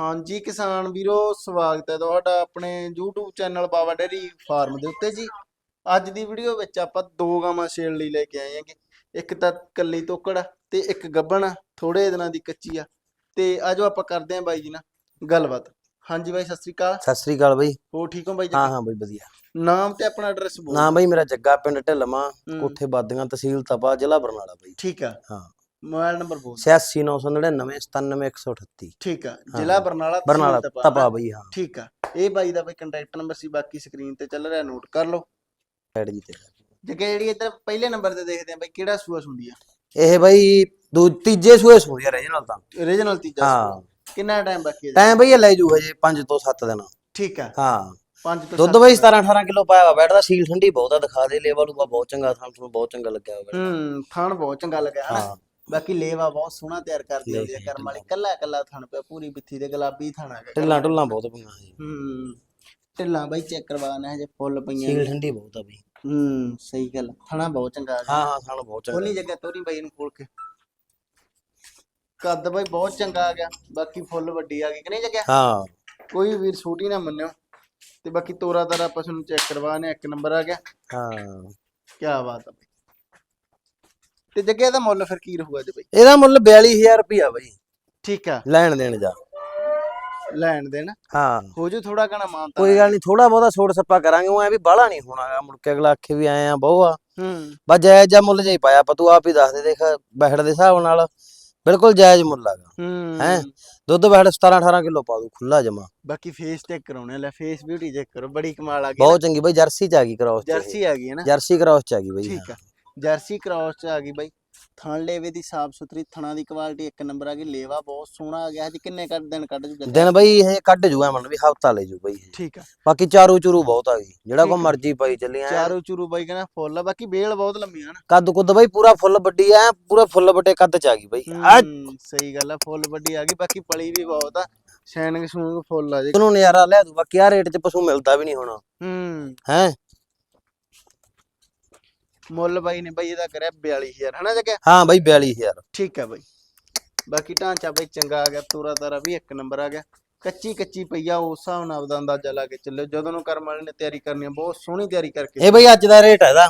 ਹਾਂਜੀ ਕਿਸਾਨ ਵੀਰੋ ਸਵਾਗਤ ਹੈ ਤੁਹਾਡਾ ਆਪਣੇ YouTube channel Baba dairy farm ਦੇ ਉੱਤੇ ਜੀ। ਅੱਜ ਦੀ ਵੀਡੀਓ ਵਿੱਚ ਆਪਾਂ ਦੋ ਗਾਵਾਂ ਸੇਲ ਲਈ ਲੈ ਕੇ ਆਏ ਹਾਂਗੇ। ਇੱਕ ਤਾਂ ਕੱਲੀ ਤੋਕੜ ਤੇ ਇੱਕ ਗੱਬਣ ਥੋੜੇ ਦਿਨਾਂ ਦੀ ਕੱਚੀ ਆ। ਤੇ ਆਜੋ ਆਪਾਂ ਕਰਦੇ ਆਂ ਬਾਈ ਜੀ ਨਾਲ ਗੱਲਬਾਤ। ਹਾਂਜੀ ਬਾਈ ਸਤਿ ਸ੍ਰੀ ਅਕਾਲ। ਸਤਿ ਸ੍ਰੀ ਅਕਾਲ ਬਈ। ਹੋ ਠੀਕ ਹੋ ਬਾਈ ਜੀ? ਹਾਂ ਹਾਂ ਬਈ ਵਧੀਆ। ਨਾਮ ਤੇ ਆਪਣਾ ਐਡਰੈਸ ਬੋਲ ਨਾ ਬਈ ਮੇਰਾ ਜੱਗਾ ਪਿੰਡ ਢਿਲਮਾ ਹੂੰ। ਕੋਠੇ ਬਾਦੀਆਂ ਤਹਿਸੀਲ ਤਪਾ ਜ਼ਿਲ੍ਹਾ ਬਰਨਾਲਾ ਬਈ। ਠੀਕ ਆ। ਹਾਂ। ਮੋਬਾਈਲ ਨੰਬਰ ਬੋਲ 86999 97138 ਠੀਕ ਆ ਜ਼ਿਲ੍ਹਾ ਬਰਨਾਲਾ ਬਰਨਾਲਾ ਤਪਾ? ਬਈ ਹਾਂ। ਠੀਕ ਆ। ਇਹ ਬਾਈ ਦਾ ਬਾਈ ਕੰਟੈਕਟ ਨੰਬਰ ਸੀ ਬਾਕੀ ਸਕਰੀਨ ਤੇ ਚੱਲ ਰਿਹਾ ਨੋਟ ਕਰ ਲਓ। ਸਾਈਡ ਜੀ ਤੇ। ਜੱਗੇ ਜਿਹੜੀ ਇੱਧਰ ਪਹਿਲੇ ਨੰਬਰ ਤੇ ਦੇਖਦੇ ਆ ਬਾਈ ਕਿਹੜਾ ਸੂਆ ਸੁੰਦੀ ਆ? ਇਹ ਬਈ ਦੂ ਤੀਜੇ ਸੂਏ ਸੂਈ ਆ ਨਾਲ ਤਾਂ। ਓਰੀਜਨਲ ਤੀਜਾ ਹਾਂ। ਕਿੰਨਾ ਟਾਈਮ ਬਾਕੀ ਹੈ? ਟਾਈਮ ਬਈ ਲੈ ਜੂ ਹਜੇ 5 ਤੋਂ 7 ਦਿਨ। ਠੀਕ ਆ। ਹਾਂ। 5 ਤੋਂ ਦੁੱਧ ਬਈ ਦਿਨ। 17 18 ਕਿਲੋ ਪਾਇਆ ਵਾ ਬੈਠਦਾ ਸੀਲ ਠੰਡੀ ਬਹੁਤ ਆ ਦਿਖਾ ਦੇ ਲੇਵਾ ਲੂਗਾ ਬਹੁਤ ਚੰਗਾ ਸਾਨੂੰ ਬਹੁਤ ਚੰਗਾ ਲੱਗਿਆ ਹੋਇਆ ਹੂੰ ਥਣ ਬਹੁਤ ਚੰਗਾ ਲੱਗਿਆ ਹਨਾ? ਹਾਂ। ਬਾਕੀ ਲੇਵਾ ਬਹੁਤ ਸੋਹਣਾ ਤਿਆਰ ਕਰਦੀ ਹੁੰਦੀ ਆ ਕਰਮ ਵਾਲੀ ਕੱਲਾ ਕੱਲਾ ਥਣ ਪਿਆ ਪੂਰੀ ਬਿੱਥੀ ਤੇ ਗੁਲਾਬੀ ਥਣ ਆ ਗਿਆ ਢਿੱਲਾਂ ਢੁੱਲਾਂ ਬਹੁਤ ਪਈਆਂ ਜੀ। ਹੂੰ ਢਿੱਲਾਂ ਬਾਈ ਚੈੱਕ ਕਰਵਾਣਾ ਹਜੇ ਫੁੱਲ ਪਈਆਂ ਸੀਲ ਨੇ। ਠੰਡੀ ਬਹੁਤ ਆ ਬਈ। ਹੂੰ ਸਹੀ ਗੱਲ ਥਣਾ ਬਹੁਤ ਚੰਗਾ ਆ। ਗਿਆ ਹਾਂ ਹਾਂ ਸਾਨੂੰ ਬਹੁਤ ਚੰਗਾ। ਖੋਲੀ ਜਗ੍ਹਾ ਤੋਰੀ ਬਾਈ ਨੂੰ ਖੋਲ ਕੇ। ਕੱਦ ਬਾਈ ਬਹੁਤ ਚੰਗਾ ਆ ਗਿਆ ਬਾਕੀ ਫੁੱਲ ਵੱਡੀ ਆ ਗਈ ਕਿ ਨਹੀਂ ਜਗ੍ਹਾ? ਹਾਂ। ਕੋਈ ਵੀਰ ਛੋਟੀ ਨਾ ਮੰਨਿਓ ਤੇ ਬਾਕੀ ਤੋਰਾ ਤਾਰਾ ਆਪਾਂ ਤੁਹਾਨੂੰ ਚੈੱਕ ਕਰਵਾਣੇ ਇੱਕ ਨੰਬਰ ਆ ਗਿਆ। ਹਾਂ। ਕੀ ਬਾਤ ਆ ਬਈ। ਤੇ ਜੱਗੇ ਦਾ ਮੁੱਲ ਫਿਰ ਕੀ ਰਹੂਗਾ ਜੀ ਬਈ? ਇਹਦਾ ਮੁੱਲ 42000 ਰੁਪਿਆ ਬਈ। ਠੀਕ ਆ। ਲੈਣ ਦੇਣ ਜਾ। ਲੈਣ ਦੇਣ? ਹਾਂ। ਹੋ ਜੂ ਥੋੜਾ ਘਣਾ ਮਾਨਤਾ। ਕੋਈ ਗੱਲ ਨਹੀਂ ਥੋੜਾ ਬਹੁਤਾ ਛੋੜ ਸੱਪਾ ਕਰਾਂਗੇ ਉਹ ਐ ਵੀ ਬਾਹਲਾ ਨਹੀਂ ਹੋਣਾਗਾ ਮੁੜ ਕੇ ਅਗਲਾ ਆਖੇ ਵੀ ਆਏ ਆ ਬਹੁ ਆ। ਹੂੰ। ਬਸ ਜਾਇਜ਼ ਜਾ ਮੁੱਲ ਜਾਈ ਪਾਇਆ ਪਰ ਤੂੰ ਆਪ ਹੀ ਦੱਸ ਦੇ ਦੇਖ ਬਹਿੜ ਦੇ ਹਿਸਾਬ ਨਾਲ। ਬਿਲਕੁਲ ਜਾਇਜ਼ ਮੁੱਲ ਆਗਾ। ਹੂੰ। ਹੈਂ? ਦੁੱਧ ਬਹਿੜ 17 18 ਕਿਲੋ ਪਾ ਦੂ ਖੁੱਲਾ ਜਮਾ। ਬਾਕੀ ਫੇਸ ਚੈੱਕ ਕਰਾਉਣੇ ਲੈ ਫੇਸ ਬਿਊਟੀ ਚੈੱਕ ਕਰੋ ਬੜੀ ਕਮਾਲ ਆ ਗਈ ਬਹੁਤ ਚੰਗੀ ਬਈ ਜਰਸੀ ਚ ਆ ਗਈ ਇਹ। ਜਰਸੀ ਆ ਗਈ ਹੈ ਨਾ। ਜਰਸੀ ਕ੍ਰਾਸ ਚ ਆ ਗਈ ਬਈ ਠੀਕ ਆ। ਜਰਸੀ ਕ੍ਰਾਸ ਚ ਆ ਗਈ ਬਾਈ। ਥਣ ਲੇਵੇ ਦੀ ਸਾਫ਼ ਸੁਥਰੀ ਥਣਾ ਦੀ ਕੁਆਲਿਟੀ ਇੱਕ ਨੰਬਰ ਆ ਗਈ। ਲੇਵਾ ਬਹੁਤ ਸੋਹਣਾ ਆ ਗਿਆ ਹਜੇ ਕਿੰਨੇ ਕੱਢ ਦਿਨ ਕੱਢ ਜੂ? ਦਿਨ ਬਈ ਇਹ ਕੱਢ ਜੂ ਐ ਮੰਨ ਵੀ ਹਫਤਾ ਲੈ ਜੂ ਬਈ। ਠੀਕ ਆ। ਬਾਕੀ ਚਾਰੂ ਚੂਰੂ ਬਹੁਤ ਆ ਗਈ। ਜਿਹੜਾ ਕੋ ਆ। ਮਰਜ਼ੀ ਪਾਈ ਚੱਲੀ ਐ ਚਾਰੋ ਚੂਰੂ ਬਾਈ ਕਹਿੰਦਾ ਫੁੱਲ ਆ ਬਾਕੀ ਬੇਲ ਬਹੁਤ ਲੰਮੀ ਆ ਨਾ। ਕੱਦ ਕੁੱਦ ਬਈ ਪੂਰਾ ਫੁੱਲ ਵੱਡੀ ਐ ਪੂਰਾ ਫੁੱਲ ਵੱਡੇ ਕੱਦ ਚ ਆ ਗਈ ਬਈ। ਆ ਸਹੀ ਗੱਲ ਆ ਫੁੱਲ ਵੱਡੀ ਆ ਗਈ ਬਾਕੀ ਪਲੀ ਵੀ ਬਹੁਤ ਆ। ਸ਼ੈਨਿੰਗ ਸ਼ੂਨਿੰਗ ਫੁੱਲ ਆ ਜੇ। ਤੈਨੂੰ ਨਜ਼ਾਰਾ ਲਿਆ ਦੂ ਬਾਕੀ ਆ ਰੇਟ ਚ ਪਸ਼ੂ ਮਿਲਦਾ ਵੀ ਨਹੀਂ ਹੁਣ। ਹੂੰ। ਹੈ? ਮੁੱਲ ਬਾਈ ਨੇ ਬਾਈ ਇਹਦਾ ਕਰਿਆ 42000 ਹਨਾ ਜੱਗੇ ਹਾਂ ਬਈ 42000 ਠੀਕ ਆ ਬਾਈ। ਬਾਕੀ ਢਾਂਚਾ ਬਾਈ ਚੰਗਾ ਆ ਗਿਆ ਤੂਰਾ ਤਾਰਾ ਵੀ ਇੱਕ ਨੰਬਰ ਆ ਗਿਆ। ਕੱਚੀ ਕੱਚੀ ਪਈਆ ਉਸ ਹਿਸਾਬ ਨਾਲ ਆਪਦਾ ਅੰਦਾਜ਼ਾ ਲਾ ਕੇ ਚੱਲਿਓ। ਜਦੋਂ ਨੂੰ ਕਰਮ ਵਾਲੇ ਨੇ ਤਿਆਰੀ ਕਰਨੀ ਆ ਬਹੁਤ ਸੋਹਣੀ ਤਿਆਰੀ ਕਰਕੇ ਇਹ ਬਈ ਅੱਜ ਦਾ ਰੇਟ ਹੈ ਇਹਦਾ।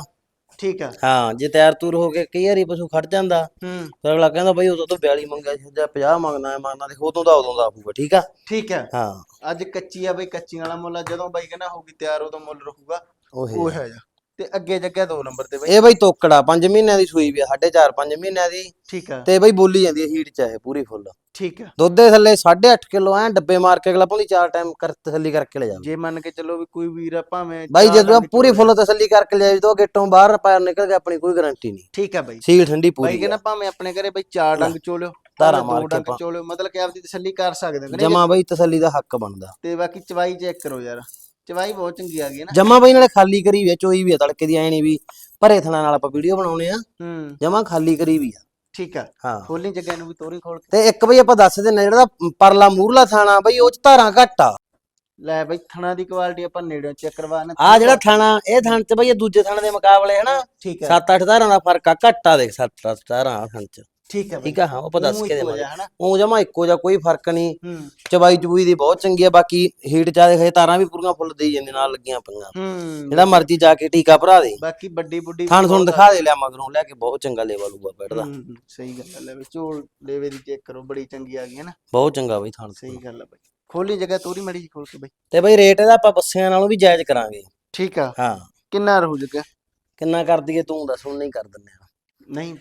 ਠੀਕ ਆ। ਹਾਂ ਜੇ ਤਿਆਰ ਤੂਰ ਹੋ ਕੇ ਕਈ ਵਾਰੀ ਪਸ਼ੂ ਖੜ ਜਾਂਦਾ ਹੂੰ। ਫਿਰ ਅਗਲਾ ਕਹਿੰਦਾ ਬਈ ਉਦੋਂ ਤੋਂ 42 ਮੰਗਿਆ ਸੀ ਜਾਂ 50 ਮੰਗਣਾ ਹੈ ਮੰਗਣਾ ਤੇ ਉਦੋਂ ਦਾ ਉਦੋਂ ਦਾ ਆਪੂਗਾ ਠੀਕ ਆ? ਠੀਕ ਆ। ਹਾਂ। ਅੱਜ ਕੱਚੀ ਆ ਬਈ ਕੱਚੀ ਵਾਲਾ ਮੁੱਲ ਆ। ਜਦੋਂ ਬਾਈ ਕਹਿੰਦਾ ਹੋਊਗੀ ਤਿਆਰ ਉਦੋਂ ਮੁੱਲ ਰਹੂਗਾ। ਉਹ ਉਹ ਹੈ ਹੈ ਜਾ ਤੇ ਅੱਗੇ ਜੱਗਿਆ ਦੋ ਨੰਬਰ ਤੇ ਬਾਈ। ਇਹ ਬਈ ਤੋਕੜਾ 5 ਮਹੀਨਿਆਂ ਦੀ ਸੂਈ ਵੀ ਆ 4.5 5 ਮਹੀਨਿਆਂ ਦੀ। ਠੀਕ ਆ। ਤੇ ਬਈ ਬੋਲੀ ਜਾਂਦੀ ਹੈ ਹੀਟ ਚ ਇਹ ਪੂਰੀ ਫੁੱਲ ਠੀਕ ਆ। ਦੁੱਧ ਦੇ ਥੱਲੇ 8.5 ਕਿਲੋ ਐ ਡੱਬੇ ਮਾਰ ਕੇ ਅਗਲਾ ਪੌਂਦੀ ਚਾਰ ਟਾਈਮ ਕਰ ਤਸੱਲੀ ਕਰਕੇ ਲੈ ਜਾਵੇ। ਜੇ ਮੰਨ ਕੇ ਚੱਲੋ ਵੀ ਕੋਈ ਵੀਰ ਆ ਭਾਵੇਂ ਬਾਈ ਜਦੋਂ ਪੂਰੀ ਫੁੱਲ ਤਸੱਲੀ ਕਰਕੇ ਲੈ ਜਾਵੇ ਤਾਂ ਗੇਟੋਂ ਬਾਹਰ ਪੈਰ ਨਿਕਲ ਗਿਆ ਆਪਣੀ ਕੋਈ ਗਾਰੰਟੀ ਨਹੀਂ। ਠੀਕ ਆ ਬਾਈ। ਸੀਲ ਠੰਡੀ ਬਾਈ ਪੂਰੀ ਕਹਿੰਦਾ ਭਾਵੇਂ ਆਪਣੇ ਘਰੇ ਬਈ ਚਾਰ ਡੰਗ ਚੋਲਿਓ ਧਾਰਾਂ ਮਾਰ ਕੇ ਚੋਲਿਓ ਮਤਲਬ ਕਿ ਆਪਦੀ ਤਸੱਲੀ ਕਰ ਸਕਦੇ ਕਿ ਨਹੀਂ ਜਮਾ ਬਈ ਤਸੱਲੀ ਦਾ ਹੱਕ ਬਣਦਾ। ਤੇ ਬਾਕੀ ਚਵਾਈ ਚੈੱਕ ਕਰੋ ਯਾਰ। ਚਵਾਈ ਬਹੁਤ ਚੰਗੀ ਆ ਗਈ ਨਾ। ਜਮਾ ਬਈ ਨਾਲੇ ਖਾਲੀ ਕਰੀ ਵੀ ਆ ਚੋਈ ਵੀ ਆ ਤੜਕੇ ਦੀ ਐ ਨਹੀਂ ਵੀ ਭਰੇ ਥਣਾ ਨਾਲ ਆਪਾਂ ਵੀਡੀਓ ਬਣਾਉਣੇ ਆ। ਹੂੰ। ਜਮਾ ਖਾਲੀ ਕਰੀ ਵੀ ਆ। ਠੀਕ ਆ। ਹਾਂ। ਖੋਲੀ ਜਗ੍ਹਾ ਨੂੰ ਵੀ ਤੋਰੀ ਖੋਲ ਕੇ। ਤੇ ਇੱਕ ਬਈ ਆਪਾਂ ਦੱਸ ਦਿੰਨੇ ਜਿਹੜਾ ਪਰਲਾ ਮੂਰਲਾ ਥਾਣਾ ਬਈ ਉਹ ਚ ਧਾਰਾਂ ਘੱਟ ਆ। ਲੈ ਬਈ ਥਣਾ ਦੀ ਕੁਆਲਿਟੀ ਆਪਾਂ ਨੇੜਿਓਂ ਚੈੱਕ ਕਰਵਾਣਾ ਆ ਜਿਹੜਾ ਥਾਣਾ ਇਹ ਥਾਣ ਚ ਬਈ ਇਹ ਦੂਜੇ ਥਾਣੇ ਦੇ ਮੁਕਾਬਲੇ ਹਨਾ ਠੀਕ ਆ। 7-8 ਧਾਰਾਂ ਦਾ ਫ਼ਰਕ ਆ ਘੱਟ ਆ ਦੇਖ 7-8 ਧਾਰਾਂ ਆ ਥਾਣ ਚ। ਠੀਕ ਬਈ ਠੀਕ ਆ ਹਾਂ ਉਹ ਆਪਾਂ ਦੱਸ ਕੇ ਦੇਵਾਂਗੇ। ਉਹ ਜਮਾ ਇੱਕੋ ਜਿਹਾ ਕੋਈ ਫ਼ਰਕ ਨਹੀਂ। ਹੂੰ। ਚਬਾਈ ਚਬੂਈ ਦੀ ਬਹੁਤ ਚੰਗੀ ਆ ਬਾਕੀ ਹੀਟ ਚ ਆ ਦੇਖੇ ਤਾਰਾਂ ਵੀ ਪੂਰੀਆਂ ਫੁੱਲ ਦੇਈ ਜਾਂਦੇ ਨਾਲ ਲੱਗੀਆਂ ਪਈਆਂ। ਹੂੰ ਜਿਹੜਾ ਮਰਜ਼ੀ ਜਾ ਕੇ ਟੀਕਾ ਭਰਾ ਦੇ। ਬਾਕੀ ਵੱਡੀ ਬੁੱਢੀ ਥਾਣ ਤੁਹਾਨੂੰ ਦਿਖਾ ਦੇ ਲਿਆ ਮਗਰੋਂ ਲੈ ਕੇ ਬਹੁਤ ਚੰਗਾ ਲੈਵਲ ਹੋਊਗਾ ਬੈਠਦਾ। ਹੂੰ, ਹੂੰ, ਸਹੀ ਗੱਲ ਹੈ ਬਈ ਝੋਲ ਲੇਵੇ ਦੀ ਚੈੱਕ ਕਰੋ ਬੜੀ ਚੰਗੀ ਆ ਗਈ ਹੈ ਨਾ। ਬਹੁਤ ਚੰਗਾ ਬਈ ਥਾਣ ਸਹੀ ਗੱਲ ਹੈ ਬਈ। ਖੋਲੀ ਜਗ੍ਹਾ ਤੋਰੀ ਮੜੀ ਜੀ ਖੋਲ ਕੇ ਬਈ। ਤੇ ਬਈ ਰੇਟ ਇਹਦਾ ਆਪਾਂ ਬੱਸਿਆਂ ਨਾਲੋਂ ਵੀ ਜਾਇਜ਼ ਕਰਾਂਗੇ। ਠੀਕ ਆ। ਹਾਂ। ਕਿੰਨਾ ਰਹੂ ਜਗ੍ਹਾ? ਕਿੰਨਾ ਕਰ ਦਈਏ ਤੂੰ ਦੱਸ ਹੁਣ ਨਹੀਂ ਕਰ ਦਿੰਨੇ ਆ ਨਹੀਂ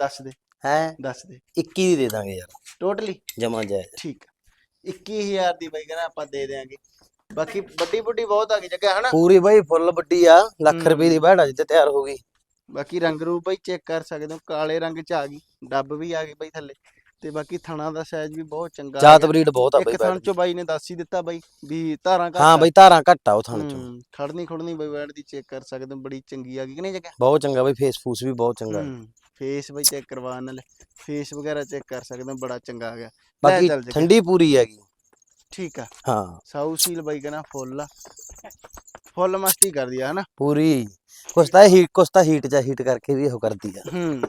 ਦੱਸ ਦੇ। ਹੈ? ਦੱਸ ਦੇ। 21 ਦੀ ਦੇ ਦਾਂਗੇ ਯਾਰ। ਟੋਟਲੀ ਜਮਾ ਜਾਇਜ਼। ਠੀਕ ਆ 21000 ਦੀ ਬਈ ਕਹਿੰਦਾ ਆਪਾਂ ਦੇ ਦੇਾਂਗੇ ਬਾਕੀ ਵੱਡੀ ਬੁੱਢੀ ਬਹੁਤ ਆ ਗਈ ਜਗ੍ਹਾ ਹਨਾ? ਪੂਰੀ ਬਈ ਫੁੱਲ ਵੱਡੀ ਆ। ਲੱਖ। ਰੁਪਏ ਦੀ ਬਹਿੜਾ ਜਿੱਤੇ ਤਿਆਰ ਹੋ ਗਈ। ਬਾਕੀ ਰੰਗ ਰੂਪ ਬਈ ਚੈੱਕ ਕਰ ਸਕਦੇ ਹੋ ਕਾਲੇ ਰੰਗ ਚ ਆ ਗਈ। ਡੱਬ ਵੀ ਆ ਗਈ ਬਈ ਥੱਲੇ। ਤੇ ਬਾਕੀ ਥਣਾ ਦਾ ਸਾਈਜ਼ ਵੀ ਬਹੁਤ ਚੰਗਾ ਜਾਤ। ਬਰੀਡ ਬਹੁਤ ਆ ਬਈ ਇੱਕ ਥਣ ਚੋਂ ਬਾਈ ਨੇ ਦੱਸ ਹੀ ਦਿੱਤਾ ਬਾਈ ਵੀ ਧਾਰਾਂ ਘੱਟ ਹਾਂ। ਬਈ ਧਾਰਾਂ ਘੱਟ ਆ ਉਹ ਥਣ ਚੋਂ। ਖੜਨੀ ਖੁੜਨੀ ਬਈ ਬੈਡ ਦੀ ਚੈੱਕ ਕਰ ਸਕਦੇ ਹੋ ਬੜੀ ਚੰਗੀ ਆ ਗਈ ਕਿ ਨਹੀਂ ਜਗ੍ਹਾ? ਬਹੁਤ ਚੰਗਾ ਬਈ ਫੇਸ ਫੂਸ ਵੀ ਬਹੁਤ ਚੰਗਾ ਫੇਸ ਬਈ ਚੈੱਕ ਕਰਵਾਉਣ ਨਾਲ ਫੇਸ ਵਗੈਰਾ ਚੈੱਕ ਕਰ ਸਕਦੇ ਹੋ ਬੜਾ ਚੰਗਾ ਆ ਗਿਆ। ਬਾਕੀ। ਠੰਡੀ ਪੂਰੀ ਹੈਗੀ। ਠੀਕ ਆ। ਹਾਂ। ਸਾਊ ਸੀਲ ਬਾਈ ਕਹਿੰਦਾ ਫੁੱਲ ਆ। ਫੁੱਲ ਮਸਤੀ ਕਰਦੀ ਆ ਹਨਾ? ਪੂਰੀ। ਕੁਛ ਤਾਂ ਹੀਟ ਕੁਛ ਤਾਂ ਹੀਟ ਜਾਂ ਹੀਟ ਕਰਕੇ ਵੀ ਉਹ ਕਰਦੀ ਆ। ਹੂੰ।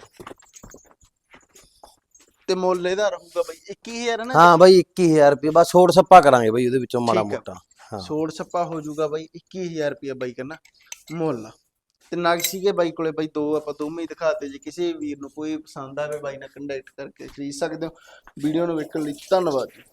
ਤੇ ਮੁੱਲ ਇਹਦਾ ਰਹੂਗਾ ਬਾਈ 21000 ਹੈ ਨਾ ਹਾਂ ਬਾਈ 21000 ਰੁਪਏ ਬਸ ਛੋੜ ਸੱਪਾ ਕਰਾਂਗੇ ਬਾਈ ਉਹਦੇ ਵਿੱਚੋਂ ਮਾੜਾ। ਮੋਟਾ। ਹਾਂ। ਛੋੜ ਛੱਪਾ ਹੋ ਜਾਊਗਾ ਬਾਈ 21000 ਰੁਪਏ ਬਾਈ ਕਹਿੰਦਾ ਮੁੱਲ ਤੇ ਨਗ ਸੀਗੇ ਬਾਈ ਕੋਲੇ, ਬਾਈ ਦੋ, ਆਪਾਂ ਦੋਵੇਂ ਹੀ ਦਿਖਾਤੇ ਜੇ ਕਿਸੇ ਵੀਰ ਨੂੰ ਕੋਈ ਪਸੰਦ ਆਵੇ ਬਾਈ ਨਾਲ ਕੰਟੈਕਟ ਕਰਕੇ ਖਰੀਦ ਸਕਦੇ ਹੋ। ਵੀਡੀਓ ਨੂੰ ਵੇਖਣ ਲਈ ਧੰਨਵਾਦ ਜੀ।